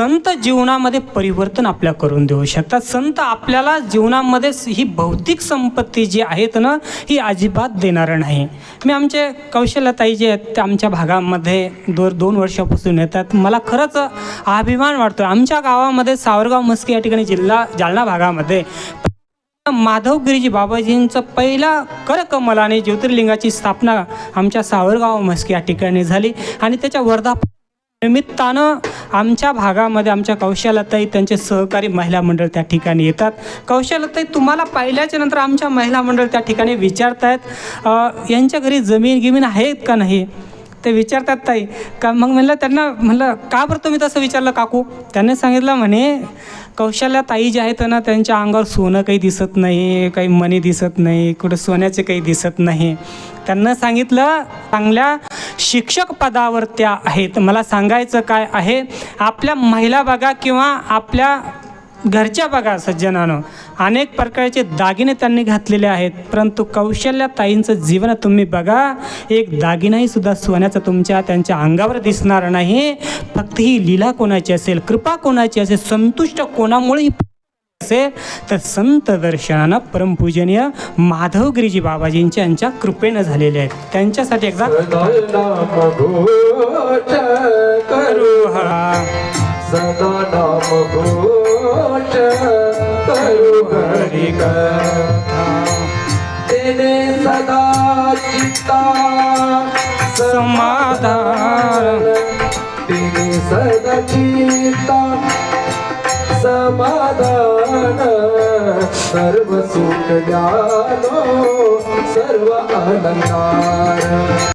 संत जीवनामध्ये परिवर्तन आपल्या करून देऊ शकतात. संत आपल्याला जीवनामध्ये ही भौतिक संपत्ती जी आहेत ना ही अजिबात देणारं नाही. मी आमचे कौशल्यताई जे आहेत ते आमच्या भागामध्ये दोन दोन वर्षापासून येतात. मला खरंच अभिमान वाटतो आमच्या गावामध्ये सावरगाव मस्की या ठिकाणी जिल्हा जालना भागामध्ये माधवगिरीजी बाबाजींचं पहिला करकमलाने ज्योतिर्लिंगाची स्थापना आमच्या सावरगाव मस्की या ठिकाणी झाली आणि त्याच्या वर्धा निमित्तानं आमच्या भागामध्ये आमच्या कौशलताई त्यांचे सहकारी महिला मंडळ त्या ठिकाणी येतात. कौशलताई तुम्हाला पाहिल्याच्या नंतर आमच्या महिला मंडळ त्या ठिकाणी विचारतायत आहेत यांच्या घरी जमीन गिमीन आहेत का नाही? ते विचारतात ताई का मग म्हणलं त्यांना म्हणलं का बरं तुम्ही तसं विचारलं काकू त्यांनी सांगितलं म्हणे कौशल्या ताई जे आहेत ना त्यांच्या अंगावर सोनं काही दिसत नाही काही मणी दिसत नाही कुठं सोन्याचे काही दिसत नाही. त्यांना सांगितलं चांगल्या शिक्षक पदावर त्या आहेत. मला सांगायचं काय आहे आपल्या महिला बघा किंवा आपल्या घरच्या बघा सज्जनानं. अनेक प्रकारचे दागिने त्यांनी घातलेले आहेत. परंतु कौशल्याताईंचं जीवन तुम्ही बघा एक दागिनाही सुद्धा सोन्याचा तुमच्या त्यांच्या अंगावर दिसणार नाही. फक्त ही लीला कोणाची असेल कृपा कोणाची असेल संतुष्ट कोणामुळे असे तर संत दर्शनानं परमपूजनीय माधवगिरीजी बाबाजींच्या यांच्या कृपेनं झालेले आहेत. त्यांच्यासाठी एकदा समाधान. सदा समाधान. सर्व सुख ज्ञानो सर्व अलंकार